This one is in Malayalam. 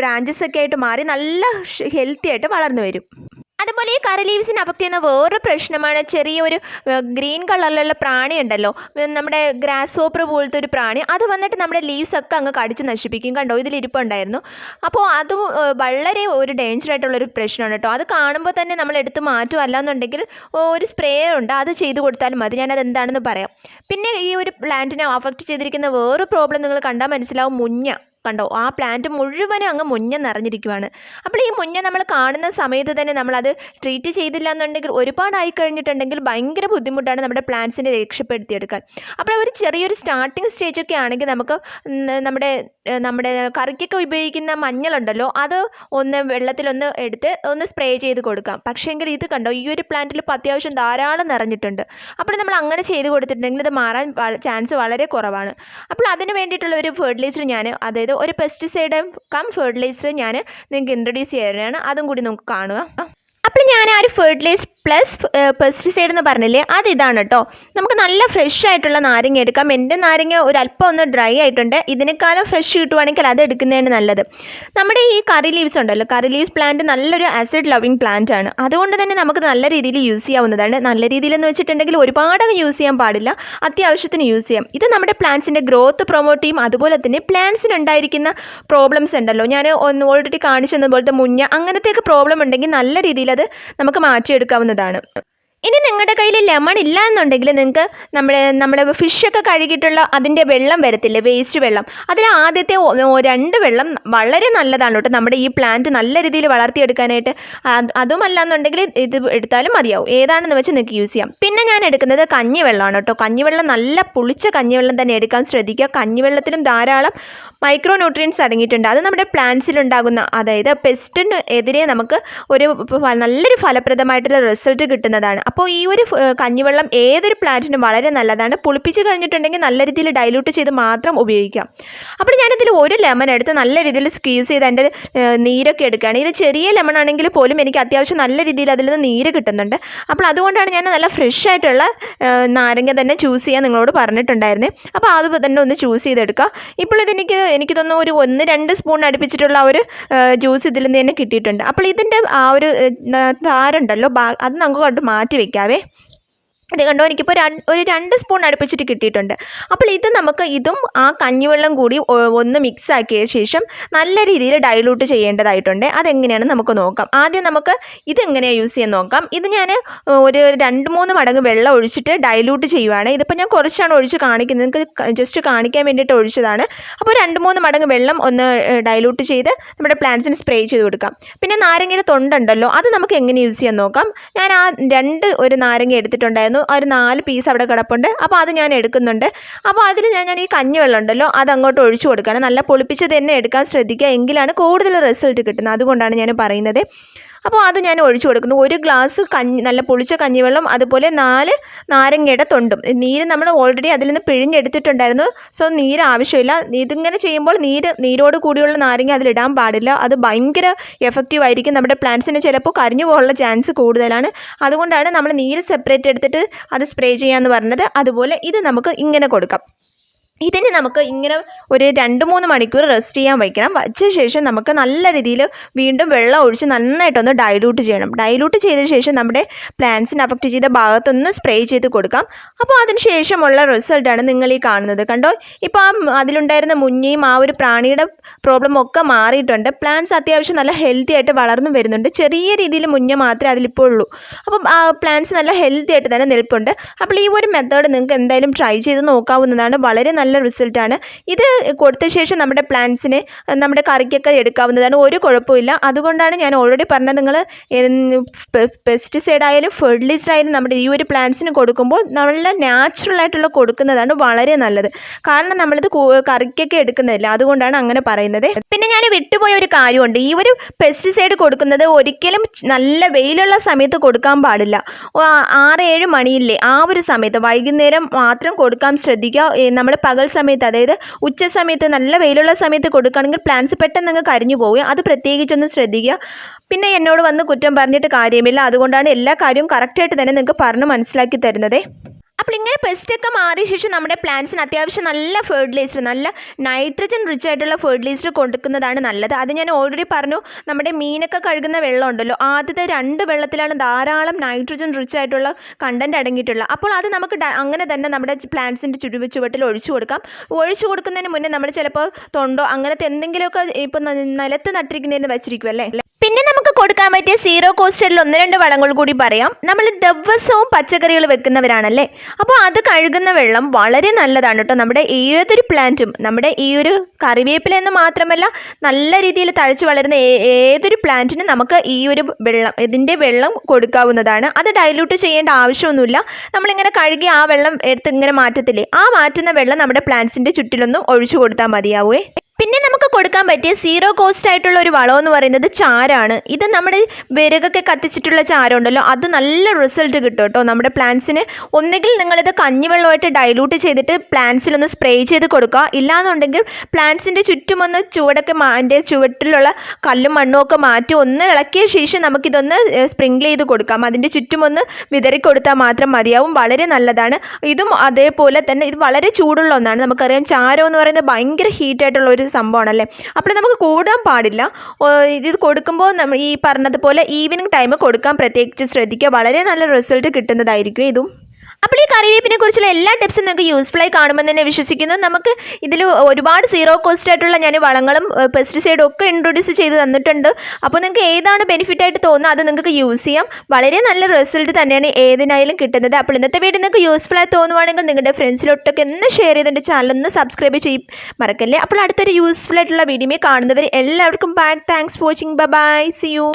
ബ്രാഞ്ചസ് ഒക്കെ ആയിട്ട് മാറി നല്ല ഹെൽത്തി ആയിട്ട് വളർന്നു വരും. അതുപോലെ ഈ കറി ലീവ്സിനെ അഫക്റ്റ് ചെയ്യുന്ന വേറൊരു പ്രശ്നമാണ് ചെറിയൊരു ഗ്രീൻ കളറിലുള്ള പ്രാണി ഉണ്ടല്ലോ. നമ്മുടെ ഗ്രാസ് ഹോപ്പർ പോലത്തെ ഒരു പ്രാണി. അത് വന്നിട്ട് നമ്മുടെ ലീവ്സ് ഒക്കെ അങ്ങ് കടിച്ച് നശിപ്പിക്കും. കണ്ടോ? ഇതിൽ ഇരിപ്പുണ്ടായിരുന്നു അപ്പോൾ അത് വളരെ ഒരു ഡേഞ്ചർ ആയിട്ടുള്ളൊരു പ്രശ്നമാണ് കേട്ടോ. അത് കാണുമ്പോൾ തന്നെ നമ്മൾ എടുത്ത് മാറ്റും. അല്ലാന്നുണ്ടെങ്കിൽ ഒരു സ്പ്രേ ഉണ്ട്. അത് ചെയ്തു കൊടുത്താലും മതി. ഞാനത് എന്താണെന്ന് പറയാം. പിന്നെ ഈ ഒരു പ്ലാന്റിനെ അഫക്റ്റ് ചെയ്തിരിക്കുന്ന വേറൊരു പ്രോബ്ലം നിങ്ങൾ കണ്ടാൽ മനസ്സിലാവും. മുഞ്ഞ. കണ്ടോ? ആ പ്ലാന്റ് മുഴുവനും അങ്ങ് മുഞ്ഞ നിറഞ്ഞിരിക്കുവാണ്. അപ്പോൾ ഈ മുഞ്ഞ നമ്മൾ കാണുന്ന സമയത്ത് തന്നെ നമ്മളത് ട്രീറ്റ് ചെയ്തില്ല എന്നുണ്ടെങ്കിൽ ഒരുപാടായി കഴിഞ്ഞിട്ടുണ്ടെങ്കിൽ ഭയങ്കര ബുദ്ധിമുട്ടാണ് നമ്മുടെ പ്ലാന്റ്സിനെ രക്ഷപ്പെടുത്തിയെടുക്കാൻ. അപ്പോൾ ഒരു ചെറിയൊരു സ്റ്റാർട്ടിങ് സ്റ്റേജൊക്കെ ആണെങ്കിൽ നമുക്ക് നമ്മുടെ നമ്മുടെ കറിക്കൊക്കെ ഉപയോഗിക്കുന്ന മഞ്ഞളുണ്ടല്ലോ അത് ഒന്ന് വെള്ളത്തിലൊന്ന് എടുത്ത് ഒന്ന് സ്പ്രേ ചെയ്ത് കൊടുക്കാം. പക്ഷേങ്കിൽ ഇത് കണ്ടോ ഈ ഒരു പ്ലാന്റിൽ ഇപ്പോൾ അത്യാവശ്യം ധാരാളം നിറഞ്ഞിട്ടുണ്ട്. അപ്പോൾ നമ്മൾ അങ്ങനെ ചെയ്ത് കൊടുത്തിട്ടുണ്ടെങ്കിൽ ഇത് മാറാൻ ചാൻസ് വളരെ കുറവാണ്. അപ്പോൾ അതിന് വേണ്ടിയിട്ടുള്ള ഒരു ഫെർട്ടിലൈസർ ഞാൻ അതായത് ഒരു പെസ്റ്റിസൈഡ് കം ഫെർട്ടിലൈസർ ഞാൻ നിങ്ങൾക്ക് ഇൻട്രൊഡ്യൂസ് ചെയ്യാനാണ്. അതും കൂടി നമുക്ക് കാണുക. അപ്പോൾ ഞാൻ ആ ഒരു ഫെർട്ടിലൈസ് പ്ലസ് പെസ്റ്റിസൈഡ് എന്ന് പറഞ്ഞില്ലേ അത് ഇതാണ് കേട്ടോ നമുക്ക് നല്ല ഫ്രഷ് ആയിട്ടുള്ള നാരങ്ങ എടുക്കാം. എന്റെ നാരങ്ങ ഒരു അല്പം ഒന്ന് ഡ്രൈ ആയിട്ടുണ്ട്. ഇതിനേക്കാളും ഫ്രഷ് കിട്ടുവാണെങ്കിൽ അത് എടുക്കുന്നതാണ് നല്ലത്. നമ്മുടെ ഈ കറി ലീവ്സ് ഉണ്ടല്ലോ കറി ലീവ്സ് പ്ലാന്റ് നല്ലൊരു ആസിഡ് ലവിങ് പ്ലാന്റ് ആണ്. അതുകൊണ്ട് തന്നെ നമുക്ക് നല്ല രീതിയിൽ യൂസ് ചെയ്യാവുന്നതാണ്. നല്ല രീതിയിൽ എന്ന് വെച്ചിട്ടുണ്ടെങ്കിൽ ഒരുപാട് യൂസ് ചെയ്യാൻ പാടില്ല. അത്യാവശ്യത്തിന് യൂസ് ചെയ്യാം. ഇത് നമ്മുടെ പ്ലാന്റ്സിന്റെ ഗ്രോത്ത് പ്രൊമോട്ട് ചെയ്യും. അതുപോലെ തന്നെ പ്ലാന്റ്സിന് ഉണ്ടായിരിക്കുന്ന പ്രോബ്ലംസ് ഉണ്ടല്ലോ. ഞാൻ ഒന്ന് ഓൾറെഡി കാണിച്ചതുപോലത്തെ മുഞ്ഞ അങ്ങനത്തെയൊക്കെ പ്രോബ്ലം ഉണ്ടെങ്കിൽ നല്ല രീതിയിൽ അത് നമുക്ക് മാറ്റിയെടുക്കാവുന്നതാണ് ഇനി നിങ്ങളുടെ കയ്യിൽ ലെമൺ ഇല്ല എന്നുണ്ടെങ്കിൽ നിങ്ങൾക്ക് നമ്മൾ നമ്മുടെ ഫിഷൊക്കെ കഴുകിയിട്ടുള്ള അതിന്റെ വെള്ളം വരത്തില്ലേ വേസ്റ്റ് വെള്ളം. അതിൽ ആദ്യത്തെ രണ്ട് വെള്ളം വളരെ നല്ലതാണ് കേട്ടോ. നമ്മുടെ ഈ പ്ലാന്റ് നല്ല രീതിയിൽ വളർത്തിയെടുക്കാനായിട്ട്. അത് അതുമല്ല എന്നുണ്ടെങ്കിൽ ഇത് എടുത്താലും മതിയാവും. ഏതാണെന്ന് വെച്ച് നിങ്ങൾക്ക് യൂസ് ചെയ്യാം. പിന്നെ ഞാൻ എടുക്കുന്നത് കഞ്ഞിവെള്ളമാണ് കേട്ടോ. കഞ്ഞിവെള്ളം നല്ല പുളിച്ച കഞ്ഞിവെള്ളം തന്നെ എടുക്കാൻ ശ്രദ്ധിക്കുക. കഞ്ഞിവെള്ളത്തിലും ധാരാളം മൈക്രോ ന്യൂട്രിയൻസ് അടങ്ങിയിട്ടുണ്ട്. അത് നമ്മുടെ പ്ലാന്റ്സിലുണ്ടാകുന്ന അതായത് പെസ്റ്റിന് എതിരെ നമുക്ക് ഒരു നല്ലൊരു ഫലപ്രദമായിട്ടുള്ള റിസൾട്ട് കിട്ടുന്നതാണ്. അപ്പോൾ ഈ ഒരു കഞ്ഞിവെള്ളം ഏതൊരു പ്ലാന്റിനും വളരെ നല്ലതാണ്. പുളിപ്പിച്ച് കഴിഞ്ഞിട്ടുണ്ടെങ്കിൽ നല്ല രീതിയിൽ ഡൈലൂട്ട് ചെയ്ത് മാത്രം ഉപയോഗിക്കാം. അപ്പോൾ ഞാനിതിൽ ഒരു ലെമൺ എടുത്ത് നല്ല രീതിയിൽ സ്ക്വീസ് ചെയ്ത് അതിന്റെ നീരൊക്കെ എടുക്കുകയാണ്. ഇത് ചെറിയ ലെമൺ ആണെങ്കിൽ പോലും എനിക്ക് അത്യാവശ്യം നല്ല രീതിയിൽ അതിൽ നിന്ന് നീര് കിട്ടുന്നുണ്ട്. അപ്പോൾ അതുകൊണ്ടാണ് ഞാൻ നല്ല ഫ്രഷ് ആയിട്ടുള്ള നാരങ്ങ തന്നെ ചൂസ് ചെയ്യാൻ നിങ്ങളോട് പറഞ്ഞിട്ടുണ്ടായിരുന്നേ. അപ്പോൾ അത് തന്നെ ഒന്ന് ചൂസ് ചെയ്തെടുക്കുക. ഇപ്പോൾ ഇതെനിക്ക് എനിക്ക് തോന്നുന്നു ഒരു ഒന്ന് രണ്ട് സ്പൂൺ അടുപ്പിച്ചിട്ടുള്ള ഒരു ജ്യൂസ് ഇതിൽ നിന്ന് തന്നെ കിട്ടിയിട്ടുണ്ട്. അപ്പോൾ ഇതിന്റെ ആ ഒരു താരുണ്ടല്ലോ അത് നമുക്ക് കൊണ്ട് മാറ്റി വെക്കാവേ. ഇത് കണ്ടോ? എനിക്കിപ്പോൾ ഒരു രണ്ട് സ്പൂൺ അടുപ്പിച്ചിട്ട് കിട്ടിയിട്ടുണ്ട്. അപ്പോൾ ഇത് നമുക്ക് ഇതും ആ കഞ്ഞിവെള്ളം കൂടി ഒന്ന് മിക്സ് ആക്കിയ ശേഷം നല്ല രീതിയിൽ ഡൈലൂട്ട് ചെയ്യേണ്ടതായിട്ടുണ്ട്. അതെങ്ങനെയാണെന്ന് നമുക്ക് നോക്കാം. ആദ്യം നമുക്ക് ഇതെങ്ങനെയാണ് യൂസ് ചെയ്യാൻ നോക്കാം. ഇത് ഞാൻ ഒരു രണ്ട് മൂന്ന് മടങ്ങ് വെള്ളം ഒഴിച്ചിട്ട് ഡൈലൂട്ട് ചെയ്യുവാണ്. ഇതിപ്പോൾ ഞാൻ കുറച്ചാണ് ഒഴിച്ച് കാണിക്കുന്നത്. നിങ്ങൾക്ക് ജസ്റ്റ് കാണിക്കാൻ വേണ്ടിയിട്ട് ഒഴിച്ചതാണ്. അപ്പോൾ രണ്ട് മൂന്ന് മടങ്ങ് വെള്ളം ഒന്ന് ഡൈലൂട്ട് ചെയ്ത് നമ്മുടെ പ്ലാന്റ്സിന് സ്പ്രേ ചെയ്ത് കൊടുക്കാം. പിന്നെ നാരങ്ങയുടെ തൊണ്ടുണ്ടല്ലോ അത് നമുക്ക് എങ്ങനെ യൂസ് ചെയ്യാൻ നോക്കാം? ഞാൻ ആ രണ്ട് ഒരു നാരങ്ങ എടുത്തിട്ടുണ്ടായിരുന്നു. ആ ഒരു നാല് പീസ് അവിടെ കിടപ്പുണ്ട്. അപ്പോൾ അത് ഞാൻ എടുക്കുന്നുണ്ട്. അപ്പോൾ അതിൽ ഞാൻ ഞാൻ ഈ കഞ്ഞിവെള്ളം ഉണ്ടല്ലോ അത് അങ്ങോട്ട് ഒഴിച്ചു കൊടുക്കുകയാണ്. നല്ല പൊളിപ്പിച്ച് തന്നെ എടുക്കാൻ ശ്രദ്ധിക്കുക. എങ്കിലാണ് കൂടുതൽ റിസൾട്ട് കിട്ടുന്നത്. അതുകൊണ്ടാണ് ഞാൻ പറയുന്നത്. അപ്പോൾ അത് ഞാൻ ഒഴിച്ചു കൊടുക്കുന്നു. ഒരു ഗ്ലാസ് കഞ്ഞി നല്ല പൊളിച്ച കഞ്ഞിവെള്ളം അതുപോലെ നാല് നാരങ്ങയുടെ തൊണ്ടും. നീര് നമ്മൾ ഓൾറെഡി അതിൽ നിന്ന് പിഴിഞ്ഞെടുത്തിട്ടുണ്ടായിരുന്നു. സോ നീര് ആവശ്യമില്ല. ഇതിങ്ങനെ ചെയ്യുമ്പോൾ നീര് നീരോട് കൂടിയുള്ള നാരങ്ങ അതിലിടാൻ പാടില്ല. അത് ഭയങ്കര എഫക്റ്റീവ് ആയിരിക്കും. നമ്മുടെ പ്ലാന്റ്സിന് ചിലപ്പോൾ കരിഞ്ഞു പോകാനുള്ള ചാൻസ് കൂടുതലാണ്. അതുകൊണ്ടാണ് നമ്മൾ നീര് സെപ്പറേറ്റ് എടുത്തിട്ട് അത് സ്പ്രേ ചെയ്യാമെന്ന് പറഞ്ഞത്. അതുപോലെ ഇത് നമുക്ക് ഇങ്ങനെ കൊടുക്കാം. ഇതിന് നമുക്ക് ഇങ്ങനെ ഒരു രണ്ട് മൂന്ന് മണിക്കൂർ റെസ്റ്റ് ചെയ്യാൻ വയ്ക്കണം. വച്ച ശേഷം നമുക്ക് നല്ല രീതിയിൽ വീണ്ടും വെള്ളം ഒഴിച്ച് നന്നായിട്ടൊന്ന് ഡൈലൂട്ട് ചെയ്യണം. ഡൈലൂട്ട് ചെയ്ത ശേഷം നമ്മുടെ പ്ലാന്റ്സിനെ അഫക്റ്റ് ചെയ്ത ഭാഗത്തൊന്ന് സ്പ്രേ ചെയ്ത് കൊടുക്കാം. അപ്പോൾ അതിന് ശേഷമുള്ള റിസൾട്ടാണ് നിങ്ങൾ ഈ കാണുന്നത്. കണ്ടോ? ഇപ്പോൾ ആ അതിലുണ്ടായിരുന്ന മുഞ്ഞയും ആ ഒരു പ്രാണിയുടെ പ്രോബ്ലം ഒക്കെ മാറിയിട്ടുണ്ട്. പ്ലാന്റ്സ് അത്യാവശ്യം നല്ല ഹെൽത്തി ആയിട്ട് വളർന്നു വരുന്നുണ്ട്. ചെറിയ രീതിയിൽ മുഞ്ഞ മാത്രമേ അതിലിപ്പോൾ ഉള്ളൂ അപ്പം ആ പ്ലാന്റ്സ് നല്ല ഹെൽത്തി ആയിട്ട് തന്നെ നിൽപ്പുണ്ട്. അപ്പോൾ ഈ ഒരു മെത്തേഡ് നിങ്ങൾക്ക് എന്തായാലും ട്രൈ ചെയ്ത് നോക്കാവുന്നതാണ്. വളരെ നല്ല റിസൾട്ടാണ്. ഇത് കൊടുത്ത ശേഷം നമ്മുടെ പ്ലാന്റ്സിനെ നമ്മുടെ കറിക്കൊക്കെ എടുക്കാവുന്നതാണ്. ഒരു കുഴപ്പമില്ല അതുകൊണ്ടാണ് ഞാൻ ഓൾറെഡി പറഞ്ഞത് നിങ്ങൾ പെസ്റ്റിസൈഡ് ആയാലും ഫെർട്ടിലൈസർ ആയാലും നമ്മുടെ ഈ ഒരു പ്ലാന്റ്സിന് കൊടുക്കുമ്പോൾ നല്ല നാച്ചുറൽ ആയിട്ടുള്ള കൊടുക്കുന്നതാണ് വളരെ നല്ലത്. കാരണം നമ്മളിത് കറിക്കൊക്കെ എടുക്കുന്നില്ല അതുകൊണ്ടാണ് അങ്ങനെ പറയുന്നത്. പിന്നെ ഞാൻ വിട്ടുപോയ ഒരു കാര്യമുണ്ട്. ഈ ഒരു പെസ്റ്റിസൈഡ് കൊടുക്കുന്നത് ഒരിക്കലും നല്ല വെയിലുള്ള സമയത്ത് കൊടുക്കാൻ പാടില്ല. ആറ് ഏഴ് മണിയില്ലേ ആ ഒരു സമയത്ത് വൈകുന്നേരം മാത്രം കൊടുക്കാൻ ശ്രദ്ധിക്കുക. നമ്മൾ പകൽ സമയത്ത് അതായത് ഉച്ച സമയത്ത് നല്ല വെയിലുള്ള സമയത്ത് കൊടുക്കുകയാണെങ്കിൽ പ്ലാന്റ്സ് പെട്ടെന്ന് അങ്ങ് കരിഞ്ഞു പോവുക. അത് പ്രത്യേകിച്ചൊന്ന് ശ്രദ്ധിക്കുക. പിന്നെ എന്നോട് വന്ന് കുറ്റം പറഞ്ഞിട്ട് കാര്യമില്ല. അതുകൊണ്ടാണ് എല്ലാ കാര്യവും കറക്റ്റായിട്ട് തന്നെ നിങ്ങൾക്ക് പറഞ്ഞ് മനസ്സിലാക്കി തരുന്നത്. അപ്പോൾ ഇങ്ങനെ പെസ്റ്റൊക്കെ മാറിയ ശേഷം നമ്മുടെ പ്ലാന്റ്സിന് അത്യാവശ്യം നല്ല ഫെർട്ടിലൈസർ നല്ല നൈട്രജൻ റിച്ച് ആയിട്ടുള്ള ഫെർട്ടിലൈസർ കൊടുക്കുന്നതാണ് നല്ലത്. അത് ഞാൻ ഓൾറെഡി പറഞ്ഞു നമ്മുടെ മീനൊക്കെ കഴുകുന്ന വെള്ളം ഉണ്ടല്ലോ ആദ്യത്തെ രണ്ട് വെള്ളത്തിലാണ് ധാരാളം നൈട്രജൻ റിച്ച് ആയിട്ടുള്ള കണ്ടന്റ് അടങ്ങിയിട്ടുള്ളത്. അപ്പോൾ അത് നമുക്ക് അങ്ങനെ തന്നെ നമ്മുടെ പ്ലാന്റ്സിന്റെ ചുവ ചുവട്ടിൽ ഒഴിച്ചു കൊടുക്കാം. ഒഴിച്ചു കൊടുക്കുന്നതിന് മുന്നേ നമ്മൾ ചിലപ്പോൾ തൊണ്ടോ അങ്ങനത്തെ എന്തെങ്കിലുമൊക്കെ ഇപ്പോൾ നിലത്ത് നട്ടിരിക്കുന്നതിന് വെച്ചിരിക്കും അല്ലേ നമുക്ക് കൊടുക്കാൻ പറ്റിയ സീറോ കോസ്റ്റഡിൽ ഒന്ന് രണ്ട് വളങ്ങൾ കൂടി പറയാം. നമ്മൾ ദിവസവും പച്ചക്കറികൾ വെക്കുന്നവരാണല്ലേ? അപ്പോൾ അത് കഴുകുന്ന വെള്ളം വളരെ നല്ലതാണ് കേട്ടോ. നമ്മുടെ ഏതൊരു പ്ലാന്റും നമ്മുടെ ഈ ഒരു കറിവേപ്പില എന്ന് മാത്രമല്ല നല്ല രീതിയിൽ തഴച്ചു വളരുന്ന ഏതൊരു പ്ലാന്റിനും നമുക്ക് ഈ ഒരു വെള്ളം ഇതിന്റെ വെള്ളം കൊടുക്കാവുന്നതാണ്. അത് ഡൈല്യൂട്ട് ചെയ്യേണ്ട ആവശ്യമൊന്നുമില്ല. നമ്മളിങ്ങനെ കഴുകി ആ വെള്ളം എടുത്ത് ഇങ്ങനെ മാറ്റത്തില്ലേ? ആ മാറ്റുന്ന വെള്ളം നമ്മുടെ പ്ലാന്റ്സിന്റെ ചുറ്റിലൊന്നും ഒഴിച്ചു കൊടുത്താൽ മതിയാവേ. പിന്നെ നമുക്ക് കൊടുക്കാൻ പറ്റിയ സീറോ കോസ്റ്റ് ആയിട്ടുള്ള ഒരു വളം എന്ന് പറയുന്നത് ചാരാണ്. ഇത് നമ്മുടെ വിറകൊക്കെ കത്തിച്ചിട്ടുള്ള ചാരം ഉണ്ടല്ലോ അത് നല്ല റിസൾട്ട് കിട്ടും കേട്ടോ. നമ്മുടെ പ്ലാന്റ്സിന് ഒന്നുകിൽ നിങ്ങളിത് കഞ്ഞിവെള്ളമായിട്ട് ഡൈലൂട്ട് ചെയ്തിട്ട് പ്ലാന്റ്സിലൊന്ന് സ്പ്രേ ചെയ്ത് കൊടുക്കുക. ഇല്ലാന്നുണ്ടെങ്കിൽ പ്ലാന്റ്സിന്റെ ചുറ്റുമൊന്ന് ചുവടൊക്കെ അതിന്റെ ചുവട്ടിലുള്ള കല്ലും മണ്ണും ഒക്കെ മാറ്റി ഒന്ന് ഇളക്കിയ ശേഷം നമുക്കിതൊന്ന് സ്പ്രിങ്കിൾ ചെയ്ത് കൊടുക്കാം. അതിന്റെ ചുറ്റുമൊന്ന് വിതറി കൊടുത്താൽ മാത്രം മതിയാവും. വളരെ നല്ലതാണ്. ഇതും അതേപോലെ തന്നെ ഇത് വളരെ ചൂടുള്ള ഒന്നാണ്. നമുക്കറിയാം ചാരം എന്ന് പറയുന്നത് ഭയങ്കര ഹീറ്റായിട്ടുള്ള ഒരു സംഭവമാണല്ലേ? അപ്പോൾ നമുക്ക് കൂടാൻ പാടില്ല. ഇത് കൊടുക്കുമ്പോൾ നമ്മൾ ഈ പറഞ്ഞതുപോലെ ഈവനിങ് ടൈം കൊടുക്കാൻ പ്രത്യേകിച്ച് ശ്രദ്ധിക്കുക. വളരെ നല്ല റിസൾട്ട് കിട്ടുന്നതായിരിക്കും ഇതും. അപ്പോൾ ഈ കറിവേപ്പിനെ കുറിച്ചുള്ള എല്ലാ ടിപ്സും നിങ്ങൾക്ക് യൂസ്ഫുൾ ആയി കാണുമെന്ന് തന്നെ വിശ്വസിക്കുന്നു. നമുക്ക് ഇതിൽ ഒരുപാട് സീറോ കോസ്റ്റ് ആയിട്ടുള്ള ഞാൻ വളങ്ങളും പെസ്റ്റിസൈഡും ഒക്കെ ഇൻട്രൊഡ്യൂസ് ചെയ്ത് തന്നിട്ടുണ്ട്. അപ്പോൾ നിങ്ങൾക്ക് ഏതാണ് ബെനിഫിറ്റ് ആയിട്ട് തോന്നുന്നത് അത് നിങ്ങൾക്ക് യൂസ് ചെയ്യാം. വളരെ നല്ല റിസൾട്ട് തന്നെയാണ് ഏതിനായാലും കിട്ടുന്നത്. അപ്പോൾ ഇന്നത്തെ വീഡിയോ നിങ്ങൾക്ക് യൂസ്ഫുൾ ആയി തോന്നുവാണെങ്കിൽ നിങ്ങളുടെ ഫ്രണ്ട്സിലോട്ടൊക്കെ ഒന്ന് ഷെയർ ചെയ്തിട്ട് ചാനൽ ഒന്ന് സബ്സ്ക്രൈബ് ചെയ്യും മറക്കല്ലേ? അപ്പോൾ അടുത്തൊരു യൂസ്ഫുൾ ആയിട്ടുള്ള വീഡിയോ കാണുന്നവർ എല്ലാവർക്കും back thanks for watching bye see you